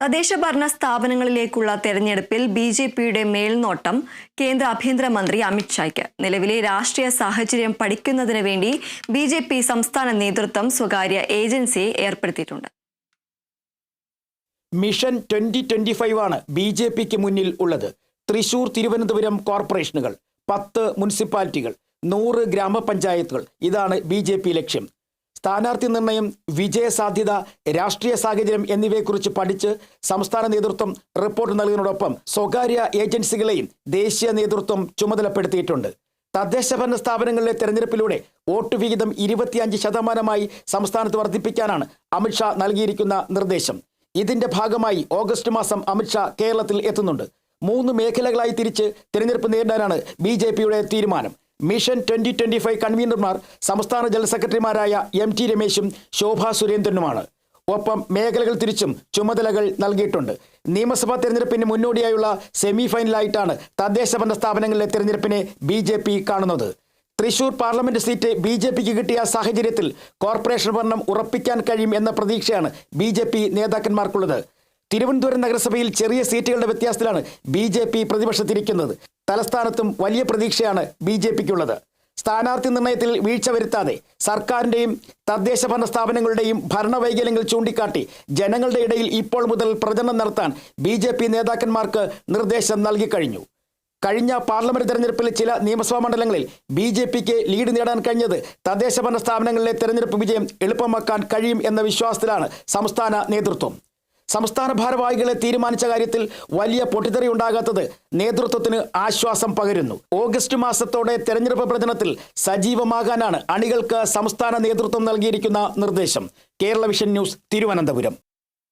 തദ്ദേശ ഭരണ സ്ഥാപനങ്ങളിലേക്കുള്ള തെരഞ്ഞെടുപ്പിൽ ബി ജെ പിയുടെ മേൽനോട്ടം കേന്ദ്ര ആഭ്യന്തരമന്ത്രി അമിത്ഷായ്ക്ക് നിലവിലെ രാഷ്ട്രീയ സാഹചര്യം പഠിക്കുന്നതിന് വേണ്ടി ബി ജെ പി സംസ്ഥാന നേതൃത്വം സ്വകാര്യ ഏജൻസിയെ ഏർപ്പെടുത്തിയിട്ടുണ്ട്. മിഷൻ ട്വന്റി ട്വന്റി ഫൈവ് ആണ് ബി ജെ പിക്ക് മുന്നിൽ ഉള്ളത്. തൃശൂർ തിരുവനന്തപുരം കോർപ്പറേഷനുകൾ പത്ത് മുനിസിപ്പാലിറ്റികൾ നൂറ് ഗ്രാമപഞ്ചായത്തുകൾ. ഇതാണ് ബി ജെ പി ലക്ഷ്യം. സ്ഥാനാർത്ഥി നിർണയം വിജയസാധ്യത രാഷ്ട്രീയ സാഹചര്യം എന്നിവയെക്കുറിച്ച് പഠിച്ച് സംസ്ഥാന നേതൃത്വം റിപ്പോർട്ട് നൽകുന്നതോടൊപ്പം സ്വകാര്യ ഏജൻസികളെയും ദേശീയ നേതൃത്വം ചുമതലപ്പെടുത്തിയിട്ടുണ്ട്. തദ്ദേശ ഭരണ സ്ഥാപനങ്ങളിലെ തെരഞ്ഞെടുപ്പിലൂടെ വോട്ട് വിഹിതം ഇരുപത്തിയഞ്ച് ശതമാനമായി സംസ്ഥാനത്ത് വർദ്ധിപ്പിക്കാനാണ് അമിത്ഷാ നൽകിയിരിക്കുന്ന നിർദ്ദേശം. ഇതിന്റെ ഭാഗമായി ഓഗസ്റ്റ് മാസം അമിത്ഷാ കേരളത്തിൽ എത്തുന്നുണ്ട്. മൂന്ന് മേഖലകളായി തിരിച്ച് തിരഞ്ഞെടുപ്പ് നേരിടാനാണ് ബി തീരുമാനം. മിഷൻ ട്വന്റി ട്വന്റി ഫൈവ് കൺവീനർമാർ സംസ്ഥാന ജനറൽ സെക്രട്ടറിമാരായ എം ടി രമേശും ശോഭാ സുരേന്ദ്രനുമാണ്. ഒപ്പം മേഖലകൾ തിരിച്ചും ചുമതലകൾ നൽകിയിട്ടുണ്ട്. നിയമസഭാ തെരഞ്ഞെടുപ്പിന് മുന്നോടിയായുള്ള സെമി ഫൈനലായിട്ടാണ് തദ്ദേശ ബന്ധ സ്ഥാപനങ്ങളിലെ തെരഞ്ഞെടുപ്പിനെ ബി ജെ പി കാണുന്നത്. തൃശൂർ പാർലമെന്റ് സീറ്റ് ബി ജെ പിക്ക് കിട്ടിയ സാഹചര്യത്തിൽ കോർപ്പറേഷൻ ഭരണം ഉറപ്പിക്കാൻ കഴിയും എന്ന പ്രതീക്ഷയാണ് ബി നേതാക്കന്മാർക്കുള്ളത്. തിരുവനന്തപുരം നഗരസഭയിൽ ചെറിയ സീറ്റുകളുടെ വ്യത്യാസത്തിലാണ് ബി ജെ പി പ്രതിപക്ഷത്തിരിക്കുന്നത്. തലസ്ഥാനത്തും വലിയ പ്രതീക്ഷയാണ് ബി ജെ പിക്കുള്ളത്. സ്ഥാനാർത്ഥി നിർണയത്തിൽ വീഴ്ച വരുത്താതെ സർക്കാരിന്റെയും തദ്ദേശ ഭരണ സ്ഥാപനങ്ങളുടെയും ഭരണവൈകല്യങ്ങൾ ചൂണ്ടിക്കാട്ടി ജനങ്ങളുടെ ഇടയിൽ ഇപ്പോൾ മുതൽ പ്രചരണം നടത്താൻ ബി ജെ പി നേതാക്കന്മാർക്ക് നിർദ്ദേശം നൽകിക്കഴിഞ്ഞു. കഴിഞ്ഞ പാർലമെന്റ് തെരഞ്ഞെടുപ്പിൽ ചില നിയമസഭാ മണ്ഡലങ്ങളിൽ ബി ജെ പിക്ക് ലീഡ് നേടാൻ കഴിഞ്ഞത് തദ്ദേശ ഭരണ സ്ഥാപനങ്ങളിലെ തെരഞ്ഞെടുപ്പ് വിജയം എളുപ്പമാക്കാൻ കഴിയും എന്ന വിശ്വാസത്തിലാണ് സംസ്ഥാന നേതൃത്വം. സംസ്ഥാന ഭാരവാഹികളെ തീരുമാനിച്ച കാര്യത്തിൽ വലിയ പൊട്ടിത്തെറി ഉണ്ടാകാത്തത് നേതൃത്വത്തിന് ആശ്വാസം പകരുന്നു. ഓഗസ്റ്റ് മാസത്തോടെ തെരഞ്ഞെടുപ്പ് പ്രചരണത്തിൽ സജീവമാകാനാണ് അണികൾക്ക് സംസ്ഥാന നേതൃത്വം നൽകിയിരിക്കുന്ന നിർദ്ദേശം. Kerala vision news Thiruvananthapuram.